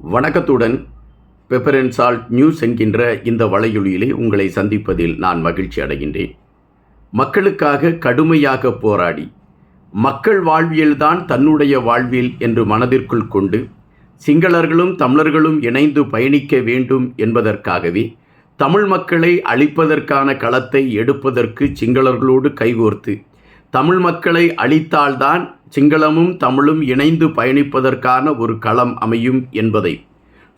வணக்கத்துடன் pepper and salt news என்கின்ற இந்த வலையொலியிலே உங்களை சந்திப்பதில் நான் மகிழ்ச்சி அடைகின்றேன். மக்களுக்காக கடுமையாக போராடி மக்கள் வாழ்வியல்தான் தன்னுடைய வாழ்வில் என்று மனதிற்குள் கொண்டு சிங்களர்களும் தமிழர்களும் இணைந்து பயணிக்க வேண்டும் என்பதற்காகவே தமிழ் மக்களை அழிப்பதற்கான களத்தை எடுப்பதற்கு சிங்களர்களோடு கைகோர்த்து தமிழ் மக்களை அழித்தால்தான் சிங்களமும் தமிழும் இணைந்து பயணிப்பதற்கான ஒரு களம் அமையும் என்பதை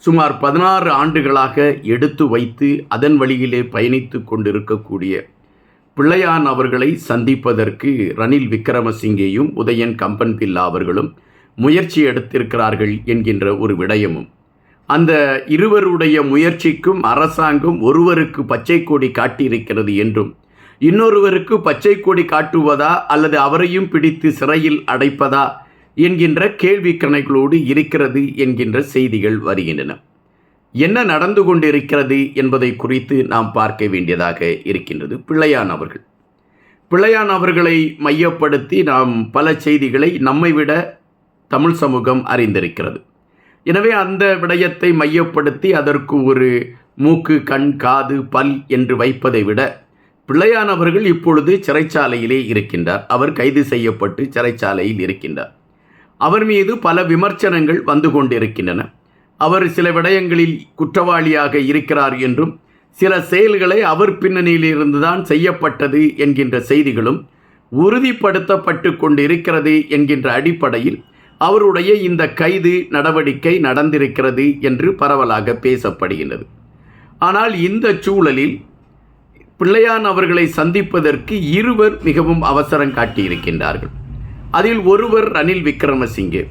சுமார் பதினாறு ஆண்டுகளாக எடுத்து வைத்து அதன் வழியிலே பயணித்து கொண்டிருக்கக்கூடிய பிள்ளையான் அவர்களை சந்திப்பதற்கு ரணில் விக்ரமசிங்கேயும் உதயன் கம்பன் பில்லா அவர்களும் முயற்சி எடுத்திருக்கிறார்கள் என்கின்ற ஒரு விடயமும். அந்த இருவருடைய முயற்சிக்கும் அரசாங்கம் ஒருவருக்கு பச்சை கொடி காட்டியிருக்கிறது என்றும் இன்னொருவருக்கு பச்சை கொடி காட்டுவதா அல்லது அவரையும் பிடித்து சிறையில் அடைப்பதா என்கின்ற கேள்வி இருக்கிறது என்கின்ற செய்திகள் வருகின்றன. என்ன நடந்து கொண்டிருக்கிறது என்பதை குறித்து நாம் பார்க்க வேண்டியதாக இருக்கின்றது. பிள்ளையான் அவர்கள் பிள்ளையான் அவர்களை மையப்படுத்தி நாம் பல செய்திகளை நம்மை விட தமிழ் சமூகம் அறிந்திருக்கிறது. எனவே அந்த விடயத்தை மையப்படுத்தி அதற்கு ஒரு மூக்கு கண் காது பல் என்று வைப்பதை விட பிள்ளையானவர்கள் இப்பொழுது சிறைச்சாலையிலே இருக்கின்றார். அவர் கைது செய்யப்பட்டு சிறைச்சாலையில் இருக்கின்றார். அவர் மீது பல விமர்சனங்கள் வந்து கொண்டிருக்கின்றன. அவர் சில விடயங்களில் குற்றவாளியாக இருக்கிறார் என்றும் சில செயல்களை அவர் பின்னணியிலிருந்து தான் செய்யப்பட்டது என்கின்ற செய்திகளும் உறுதிப்படுத்தப்பட்டு கொண்டிருக்கிறது என்கின்ற அடிப்படையில் அவருடைய இந்த கைது நடவடிக்கை நடந்திருக்கிறது என்று பரவலாக பேசப்படுகின்றது. ஆனால் இந்த சூழலில் பிள்ளையான் அவர்களை சந்திப்பதற்கு இருவர் மிகவும் அவசரம் காட்டியிருக்கின்றார்கள். அதில் ஒருவர் ரணில் விக்ரமசிங்கே.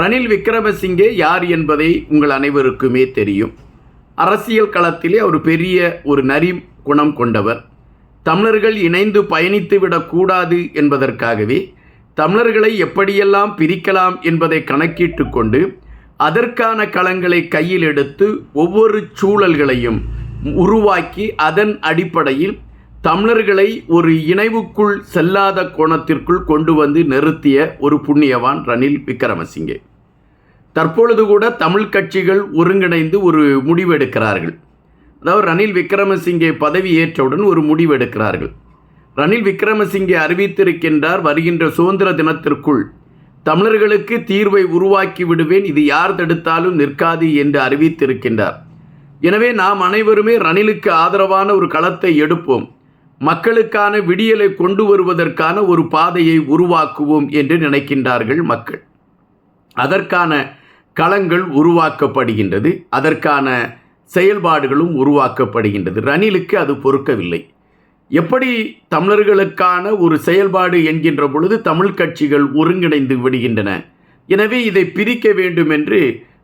ரணில் விக்ரமசிங்கே யார் என்பதை உங்கள் அனைவருக்குமே தெரியும். அரசியல் களத்திலே ஒரு பெரிய ஒரு நரி குணம் கொண்டவர். தமிழர்கள் இணைந்து பயணித்து விடக்கூடாது என்பதற்காகவே தமிழர்களை எப்படியெல்லாம் பிரிக்கலாம் என்பதை கணக்கிட்டு கொண்டு அதற்கான களங்களை கையில் எடுத்து ஒவ்வொரு சூழல்களையும் உருவாக்கி அதன் அடிப்படையில் தமிழர்களை ஒரு இணைவுக்குள் செல்லாத கோணத்திற்குள் கொண்டு வந்து நிறுத்திய ஒரு புண்ணியவான் ரணில் விக்ரமசிங்கே. தற்பொழுது கூட தமிழ் கட்சிகள் ஒருங்கிணைந்து ஒரு முடிவெடுக்கிறார்கள். அதாவது ரணில் விக்ரமசிங்கே பதவி ஏற்றவுடன் ஒரு முடிவெடுக்கிறார்கள். ரணில் விக்ரமசிங்கே அறிவித்திருக்கின்றார் வருகின்ற சுதந்திர தினத்திற்குள் தமிழர்களுக்கு தீர்வை உருவாக்கி விடுவேன் இது யார் தடுத்தாலும் நிற்காது என்று அறிவித்திருக்கின்றார். எனவே நாம் அனைவருமே ரணிலுக்கு ஆதரவான ஒரு களத்தை எடுப்போம். மக்களுக்கான விடியலை கொண்டு வருவதற்கான ஒரு பாதையை உருவாக்குவோம் என்று நினைக்கின்றார்கள் மக்கள். அதற்கான களங்கள் உருவாக்கப்படுகின்றது. அதற்கான செயல்பாடுகளும் உருவாக்கப்படுகின்றது. ரணிலுக்கு அது பொறுக்கவில்லை. எப்படி தமிழர்களுக்கான ஒரு செயல்பாடு என்கின்ற பொழுது தமிழ் கட்சிகள் ஒருங்கிணைந்து விடுகின்றன. எனவே இதை பிரிக்க வேண்டும் என்று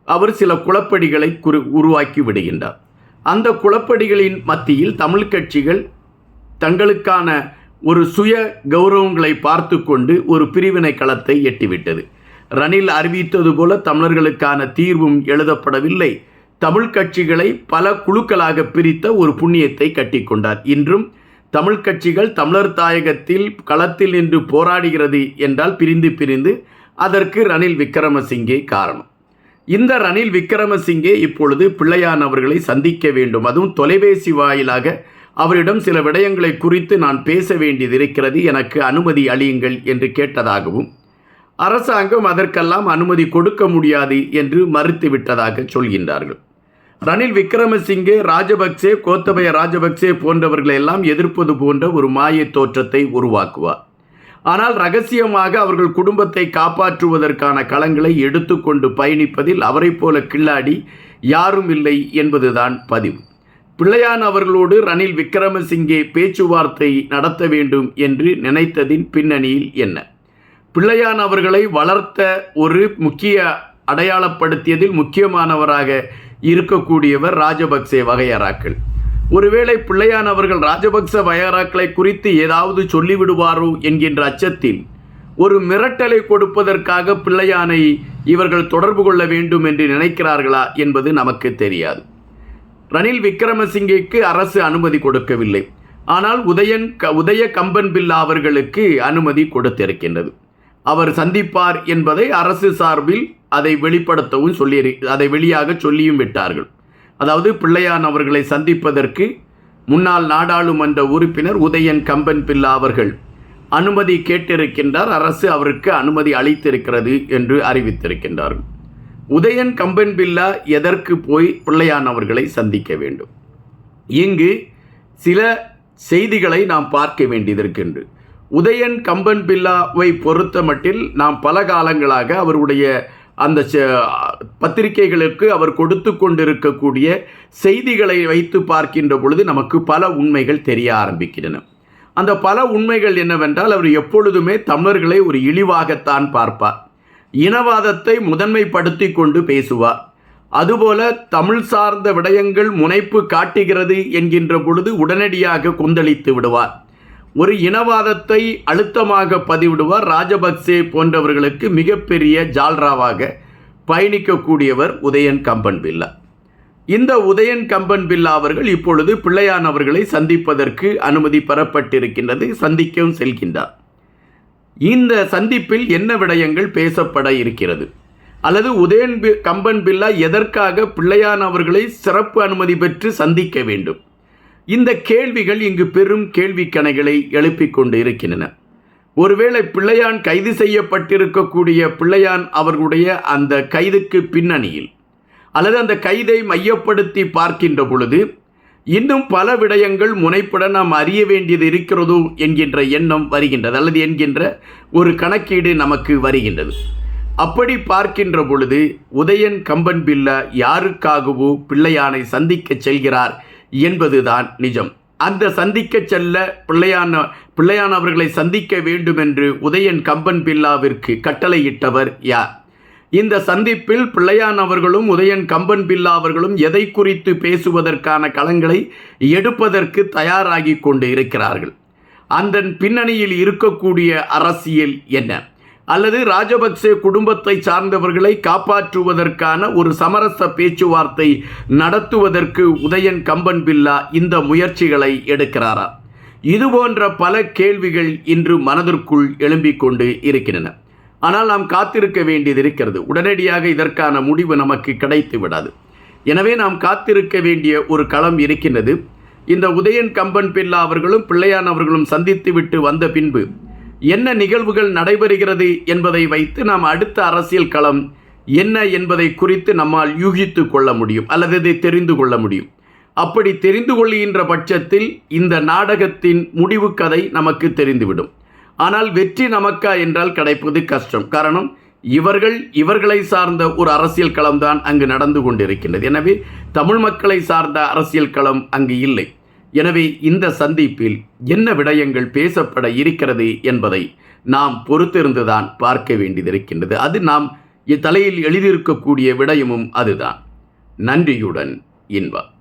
அவர் சில குளப்படிகளை குரு உருவாக்கி விடுகின்றார். அந்த குளப்படிகளின் மத்தியில் தமிழ் கட்சிகள் தங்களுக்கான ஒரு சுய கௌரவங்களை பார்த்து கொண்டு ஒரு பிரிவினை களத்தை எட்டிவிட்டது. ரணில் அறிவித்தது போல தமிழர்களுக்கான தீர்வும் எழுதப்படவில்லை. தமிழ் கட்சிகளை பல குழுக்களாக பிரித்த ஒரு புண்ணியத்தை கட்டிக்கொண்டார் இன்றும் தமிழ் கட்சிகள் தமிழர் தாயகத்தில் களத்தில் நின்று போராடுகிறது என்றால் பிரிந்து பிரிந்து அதற்கு ரணில் விக்ரமசிங்கே காரணம். இந்த ரணில் விக்ரமசிங்கே இப்பொழுது பிள்ளையான் அவர்களை சந்திக்க வேண்டும். அதுவும் தொலைபேசி வாயிலாக அவரிடம் சில விடயங்களை குறித்து நான் பேச வேண்டியது இருக்கிறது எனக்கு அனுமதி அளியுங்கள் என்று கேட்டதாகவும் அரசாங்கம் அதற்கெல்லாம் அனுமதி கொடுக்க முடியாது என்று மறுத்துவிட்டதாக சொல்கின்றார்கள். ரணில் விக்ரமசிங்கே ராஜபக்சே கோத்தபய ராஜபக்சே போன்றவர்களை எல்லாம் எதிர்ப்பது போன்ற ஒரு மாய தோற்றத்தை உருவாக்குவார். ஆனால் ரகசியமாக அவர்கள் குடும்பத்தை காப்பாற்றுவதற்கான களங்களை எடுத்துக்கொண்டு பயணிப்பதில் அவரைப் போல கில்லாடி யாரும் இல்லை என்பதுதான் பதிவு. பிள்ளையான் அவர்களோடு ரணில் விக்ரமசிங்கே பேச்சுவார்த்தை நடத்த வேண்டும் என்று நினைத்ததின் பின்னணியில் என்ன? பிள்ளையான் அவர்களை வளர்த்த ஒரு முக்கிய அடையாளப்படுத்தியதில் முக்கியமானவராக இருக்கக்கூடியவர் ராஜபக்சே வகையராக்கள். ஒருவேளை பிள்ளையான் அவர்கள் ராஜபக்ச வயராக்களை குறித்து ஏதாவது சொல்லிவிடுவாரோ என்கின்ற அச்சத்தில் ஒரு மிரட்டலை கொடுப்பதற்காக பிள்ளையானை இவர்கள் தொடர்பு கொள்ள வேண்டும் என்று நினைக்கிறார்களா என்பது நமக்கு தெரியாது. ரணில் விக்ரமசிங்கேக்கு அரசு அனுமதி கொடுக்கவில்லை. ஆனால் உதயன் க உதய கம்பன் பில்லா அவர்களுக்கு அனுமதி கொடுத்திருக்கின்றது. அவர் சந்திப்பார் என்பதை அரசு சார்பில் அதை வெளிப்படுத்தவும் சொல்லி அதை வெளியாக சொல்லியும் விட்டார்கள். அதாவது பிள்ளையான் அவர்களை சந்திப்பதற்கு முன்னாள் நாடாளுமன்ற உறுப்பினர் உதயன் கம்பன் பில்லா அவர்கள் அனுமதி கேட்டிருக்கின்றார். அரசு அவருக்கு அனுமதி அளித்திருக்கிறது என்று அறிவித்திருக்கின்றார் உதயன் கம்பன் பில்லா எதற்கு போய் பிள்ளையான் அவர்களை சந்திக்க வேண்டும்? இங்கு சில செய்திகளை நாம் பார்க்க வேண்டியதற்கென்று உதயன் கம்பன் பில்லாவை பொறுத்த மட்டில் நாம் பல காலங்களாக அவருடைய அந்த பத்திரிகைகளுக்கு அவர் கொடுத்து கொண்டிருக்கக்கூடிய செய்திகளை வைத்து பார்க்கின்ற பொழுது நமக்கு பல உண்மைகள் தெரிய ஆரம்பிக்கின்றன. அந்த பல உண்மைகள் என்னவென்றால் அவர் எப்பொழுதுமே தமிழர்களை ஒரு இழிவாகத்தான் பார்ப்பார். இனவாதத்தை முதன்மைப்படுத்தி கொண்டு பேசுவார். அதுபோல தமிழ் சார்ந்த விடயங்கள் முனைப்பு காட்டுகிறது என்கின்ற பொழுது உடனடியாக கொந்தளித்து விடுவார். ஒரு இனவாதத்தை அழுத்தமாக பதிவிடுவார். ராஜபக்சே போன்றவர்களுக்கு மிகப்பெரிய ஜால்ராவாக பயணிக்கக்கூடியவர் உதயன் கம்பன் பில்லா. இந்த உதயன் கம்பன் பில்லா அவர்கள் இப்பொழுது பிள்ளையான் அவர்களை சந்திப்பதற்கு அனுமதி பெறப்பட்டிருக்கின்றது சந்திக்கவும் செல்கின்றார். இந்த சந்திப்பில் என்ன விடயங்கள் பேசப்பட இருக்கிறது? அல்லது உதயன் கம்பன் பில்லா எதற்காக பிள்ளையான் அவர்களை சிறப்பு அனுமதி பெற்று சந்திக்க வேண்டும்? இந்த கேள்விகள் இங்கு பெரும் கேள்விக்கணைகளை எழுப்பிக் கொண்டு இருக்கின்றன ஒருவேளை பிள்ளையான் கைது செய்யப்பட்டிருக்கக்கூடிய பிள்ளையான் அவர்களுடைய அந்த கைதுக்கு பின்னணியில் அல்லது அந்த கைதை மையப்படுத்தி பார்க்கின்ற பொழுது இன்னும் பல விடயங்கள் முனைப்பட நாம் அறிய வேண்டியது இருக்கிறதோ என்கின்ற எண்ணம் வருகின்றது அல்லது என்கின்ற ஒரு கணக்கீடு நமக்கு வருகின்றது. அப்படி பார்க்கின்ற பொழுது உதயன் கம்பன் பில்லா யாருக்காகவோ பிள்ளையானை சந்திக்க செல்கிறார் என்பதுதான் நிஜம். அந்த சந்திக்க செல்ல பிள்ளையான பிள்ளையான் அவர்களை சந்திக்க வேண்டும் என்று உதயன் கம்பன் பில்லாவிற்கு கட்டளையிட்டவர் யார்? இந்த சந்திப்பில் பிள்ளையான் அவர்களும் உதயன் கம்பன் பில்லா அவர்களும் எதை குறித்து பேசுவதற்கான களங்களை எடுப்பதற்கு தயாராகி கொண்டு இருக்கிறார்கள் அந்த பின்னணியில் இருக்கக்கூடிய அரசியல் என்ன? அல்லது ராஜபக்சே குடும்பத்தை சார்ந்தவர்களை காப்பாற்றுவதற்கான ஒரு சமரச பேச்சுவார்த்தை நடத்துவதற்கு உதயன் கம்பன் பில்லா இந்த முயற்சிகளை எடுக்கிறாரா? இது போன்ற பல கேள்விகள் இன்று மனதிற்குள் எழும்பிக் கொண்டு இருக்கின்றன. ஆனால் நாம் காத்திருக்க வேண்டியது இருக்கிறது. உடனடியாக இதற்கான முடிவு நமக்கு கிடைத்து விடாது. எனவே நாம் காத்திருக்க வேண்டிய ஒரு களம் இருக்கின்றது. இந்த உதயன் கம்பன் பில்லா அவர்களும் பிள்ளையான் அவர்களும் சந்தித்து விட்டு வந்த பின்பு என்ன நிகழ்வுகள் நடைபெறுகிறது என்பதை வைத்து நாம் அடுத்த அரசியல் களம் என்ன என்பதை குறித்து நம்மால் யூகித்து கொள்ள முடியும் அல்லது இதை தெரிந்து கொள்ள முடியும். அப்படி தெரிந்து கொள்கின்ற பட்சத்தில் இந்த நாடகத்தின் முடிவு கதை நமக்கு தெரிந்துவிடும். ஆனால் வெற்றி நமக்கா என்றால் கிடைப்பது கஷ்டம். காரணம் இவர்கள் இவர்களை சார்ந்த ஒரு அரசியல் களம்தான் அங்கு நடந்து கொண்டிருக்கின்றது. எனவே தமிழ் மக்களை சார்ந்த அரசியல் களம் அங்கு இல்லை. எனவே இந்த சந்திப்பில் என்ன விடயங்கள் பேசப்பட இருக்கிறது என்பதை நாம் பொறுத்திருந்துதான் பார்க்க வேண்டியதிருக்கின்றது அது நாம் இத்தலையில் எழுதியிருக்கக்கூடிய விடயமும் அதுதான். நன்றியுடன் இன்பா